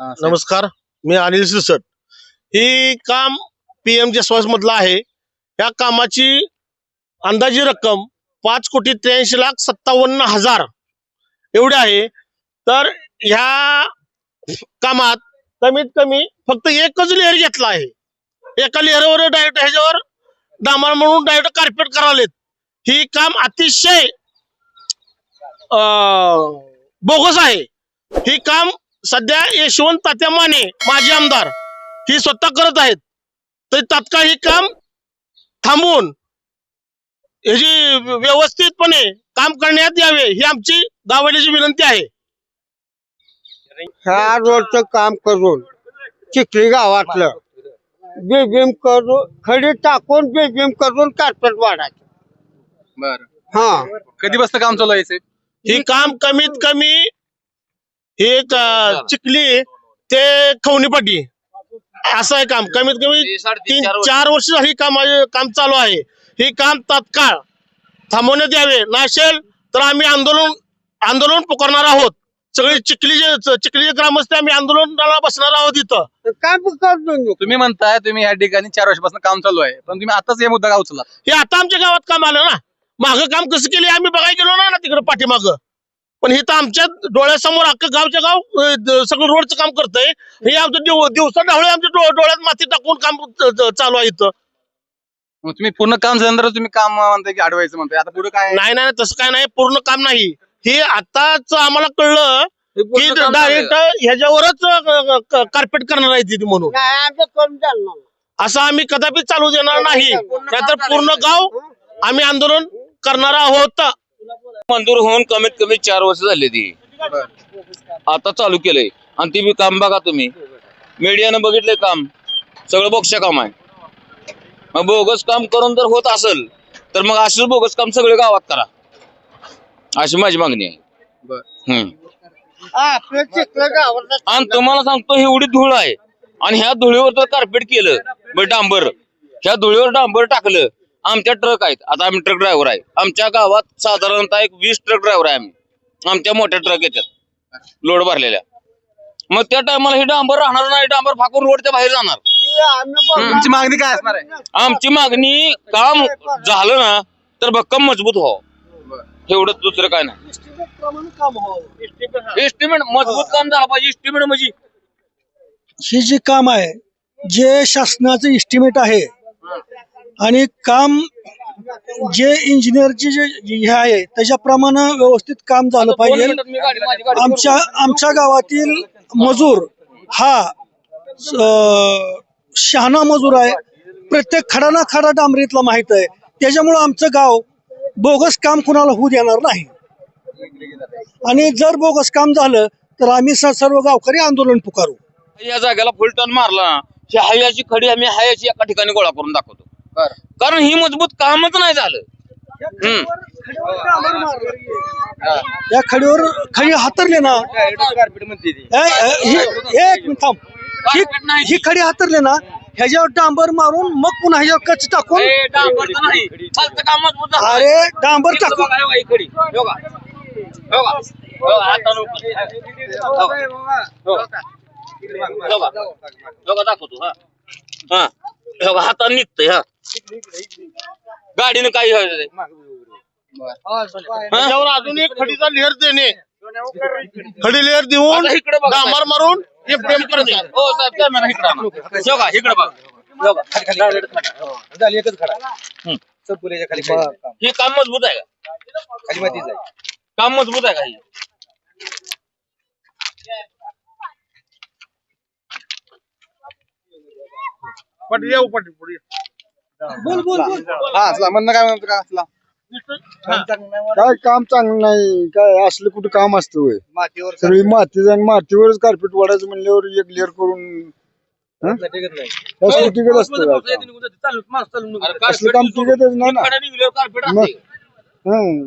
नमस्कार मी अनिल सिरसट ही काम पीएम जसवास मधलं आहे. या कामाची अंदाजी रक्कम पाच कोटी त्र्याऐंशी लाख सत्तावन्न हजार एवढी आहे. तर ह्या कामात कमीत कमी फक्त एकच लेअर घेतला आहे. एका लेअरवर डायरेक्ट ह्याच्यावर डांबर म्हणून डायरेक्ट कार्पेट करावलेत ही काम अतिशय अं, बोगस आहे. ही काम सध्या यशवंत तात्या माने माजी आमदार ही स्वतः करत आहेत. तर तात्काळ हे काम थांबवून ह्याची व्यवस्थितपणे काम करण्यात यावे ही आमची गाववाल्याची विनंती आहे. ह्या रोडचं काम करून चिखली गावातलं बेबीम करून खडी टाकून बेबीम करून कार्पेट वाढायचं. बर. हा. कधी बसतं काम चालू आहे साहेब? ही काम कमीत कमी एक, चिखली ते खवणीपाटी असं आहे काम. कमीत कमी तीन चार वर्ष. झाली काम काम चालू आहे. हे काम तात्काळ थांबवण्यात यावे. नसेल तर आम्ही आंदोलन आंदोलन पुकारणार आहोत. सगळे चिखलीचे चिखलीचे ग्रामस्थ आम्ही आंदोलनाला बसणार आहोत इथं. काय करतो तुम्ही म्हणताय तुम्ही या ठिकाणी चार वर्षापासून काम चालू आहे. पण तुम्ही आताच हे मुद्दा उचला हे आता आमच्या गावात काम आलं ना. मागं काम कसं केले? आम्ही बघायला गेलो ना तिकडे पाठीमागं. पण हे तर आमच्या डोळ्यासमोर अख्खं गावच्या गाव सगळं रोडचं काम करतंय. हे आमचं दिव- दिवसा ढवळे आमच्या डोळ्यात माती टाकून काम च- च- चालू आहे इथं. मग तुम्ही पूर्ण काम झाल्यानंतर तुम्ही काम म्हणताय की अडवायचं म्हणताय. आता पुढे काय? नाही नाही तसं काय नाही. पूर्ण काम नाही. हे आताच आम्हाला कळलं की डायरेक्ट ह्याच्यावरच कार्पेट करणार आहे तिथे म्हणून. नाही आमचं करून चालणार असं आम्ही कदापि चालू देणार नाही नाहीतर पूर्ण गाव आम्ही आंदोलन करणार आहोत. मंजूर होऊन कमीत कमी चार वर्ष झाली ती. आता चालू केलंय. आणि ती बी काम बघा तुम्ही. मीडियानं बघितलंय काम. सगळं बोक्ष काम आहे. मग बोगस काम करून जर होत असेल तर मग असंच बोगस काम सगळे गावात करा. अशी माझी मागणी आहे. हम्म. आणि तुम्हाला सांगतो एवढी धूळ आहे. आणि ह्या धुळीवर जर कार्पेट केलं. डांबर. ह्या धुळीवर डांबर टाकलं. आमच्या ट्रक आहेत. आता आम्ही ट्रक ड्रायव्हर आहे. आमच्या गावात साधारणतः एक वीस ट्रक ड्रायव्हर आहे आम्ही. आमच्या मोठ्या ट्रक येतात. लोड भरलेल्या. मग त्या टायमाला हे डांबर राहणार नाही. डांबर फाकून रोडच्या बाहेर जाणार. आम्ही तुमची मागणी काय असणार आहे? आमची मागणी काम झालं ना तर भक्कम मजबूत व्हावं. एवढंच दुसरं काय नाही. एस्टिमेट मजबूत काम झालं पाहिजे. एस्टिमेट म्हणजे हे जे काम आहे जे शासनाचं इस्टिमेट आहे आणि काम जे इंजिनियरचे जे हे आहे त्याच्याप्रमाणे व्यवस्थित काम झालं पाहिजे. आमच्या आमच्या गावातील मजूर हा शहाणा मजूर आहे. प्रत्येक खडाना खडा डांबरीतला माहीत आहे. त्याच्यामुळं आमचं गाव बोगस काम कुणाला होऊ देणार नाही. आणि जर बोगस काम झालं तर आम्ही सर्व गावकरी आंदोलन पुकारू. या जागेला फुल टर्न मारला हायाची खडी आम्ही हायाची एका ठिकाणी गोळा करून दाखवतो. कारण ही मजबूत कामच नाही झालं हम्म. या खडीवर खडी हातरले ना ए- ए- ही- एक मिनिट थांब ही ही खडी हातरले ना ह्याच्यावर डांबर मारून मग पुन्हा ह्याच्यावर कच टाकून. अरे डांबर टाकून हे ही. हे. हे. हे. हे. हे. हे. हे हा हा हे हातानं निघतंय हा गाडीनं काही. त्याच्यावर अजून एक खडीचा लेअर देणे खडी लेअर देऊन इकडे बघा, डांबर मारून हे प्रेम करणे हो साहेब कॅमेरा इकडे आणा. हे इकडे बघा. हे. झाली एकच खडा खाली. हे काम मजबूत आहे का खाली मातीच आहे काम मजबूत आहे का हे पाटील येऊ पाटील पुढे. बोल बोल बोल. हा असला. म्हणणं काय म्हणतो का? असला. काय काम चांगलं नाही. काय असलं कुठं काम असतं होय? मातीवर सगळी माती आणि मातीवरच कार्पेट वाढायचं म्हणल्यावर एक लेअर करून हं? असलं टिकत असतं असलं काम टिकतच नाही ना. मग. हं.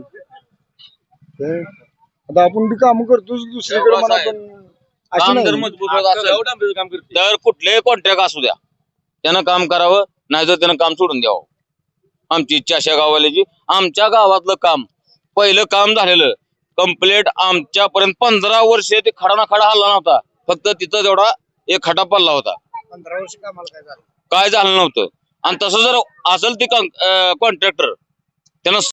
ते आता आपण बी काम करतोच दुसरीकडे म्हणा. पण अशी काम जर नाही मजबूत होत असेल. तर कुठलेही कॉन्ट्रॅक्ट असू द्या. त्यानं काम करावं नाहीतर त्यानं काम सोडून द्यावं. आमची इच्छा अशा गावाल्याची आमच्या गावातलं काम पहिलं काम झालेलं. कम्प्लेट आमच्यापर्यंत पंधरा वर्ष ते खडा ना खडा हल्ला नव्हता. फक्त तिथं तेवढा एक खटा पडला होता. पंधरा वर्ष कामाला काय झालं? काय झालं नव्हतं. आणि तसं जर असेल ते कॉन्ट्रॅक्टर त्यानं